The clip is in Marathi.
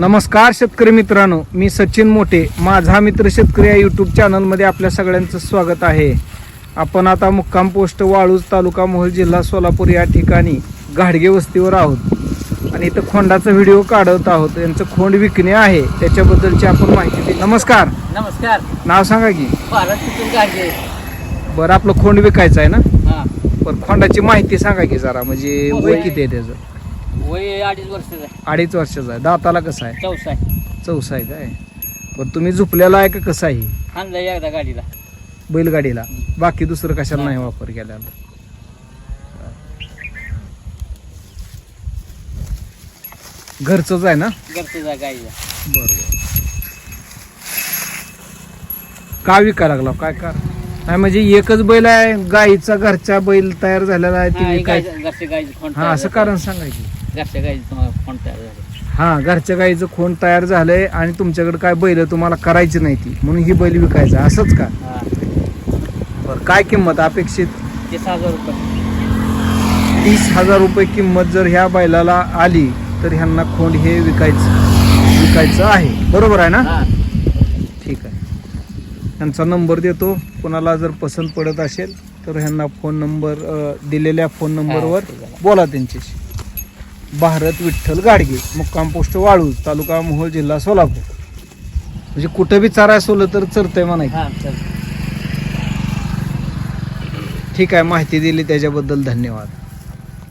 नमस्कार शेतकरी मित्रांनो मी सचिन मोठे माझा मित्र शेतकरी या यूट्यूब चॅनलमध्ये आपल्या सगळ्यांचं स्वागत आहे. आपण आता मुक्काम पोस्ट वाळूज तालुका मोहोळ जिल्हा सोलापूर या ठिकाणी घाडगे वस्तीवर आहोत. आणि इथं खोंडाचा व्हिडिओ काढत आहोत. यांचं खोंड विकणे आहे. त्याच्याबद्दलची आपण माहिती दिली. नमस्कार. नमस्कार. नाव सांगा की. बरं आपलं खोंड विकायचं आहे ना? बरं खोंडाची माहिती सांगा की जरा. म्हणजे वय किती आहे त्याचं? वय अडीच वर्षाचा आहे. अडीच वर्षाचं आहे. दाताला कसं आहे? चौसा आहे. चौसा आहे काय? बरं तुम्ही झुपलेला आहे का कसं आहे? आणलं एकदा गाडीला. बैलगाडीला. बाकी दुसरं कशाला नाही. वापर केलेला घरचंच आहे ना? घरचं गाडीला बरोबर. का विकायला लागला? काय कर नाही म्हणजे एकच बैल आहे गाईचा घरचा बैल तयार झालेला आहे ते विकाय घरच्या गाईचं खोंड हा असं. कारण सांगायची. घरच्या गाईचं खोंड तयार झालं हा घरच्या गाईचं खोंड तयार झालंय आणि तुमच्याकडे काय बैल तुम्हाला करायची नाही ती म्हणून ही बैल विकायचं असंच का? हा. बरं काय किंमत अपेक्षित? तीस हजार रुपये. तीस हजार रुपये किंमत जर ह्या बैलाला आली तर ह्यांना खोंड हे विकायचं विकायचं आहे. बरोबर आहे ना? हा. ह्यांचा नंबर देतो. कोणाला जर पसंत पडत असेल तर ह्यांना फोन नंबर दिलेल्या फोन नंबरवर. बोला त्यांच्याशी. भारत विठ्ठल गाडगे मुक्काम पोस्ट वाळूज तालुका मोहोळ जिल्हा सोलापूर. म्हणजे कुठं बी चाराय सोलं तर चरतंय म्हणायचं. हा चल. ठीक आहे माहिती दिली त्याच्याबद्दल धन्यवाद.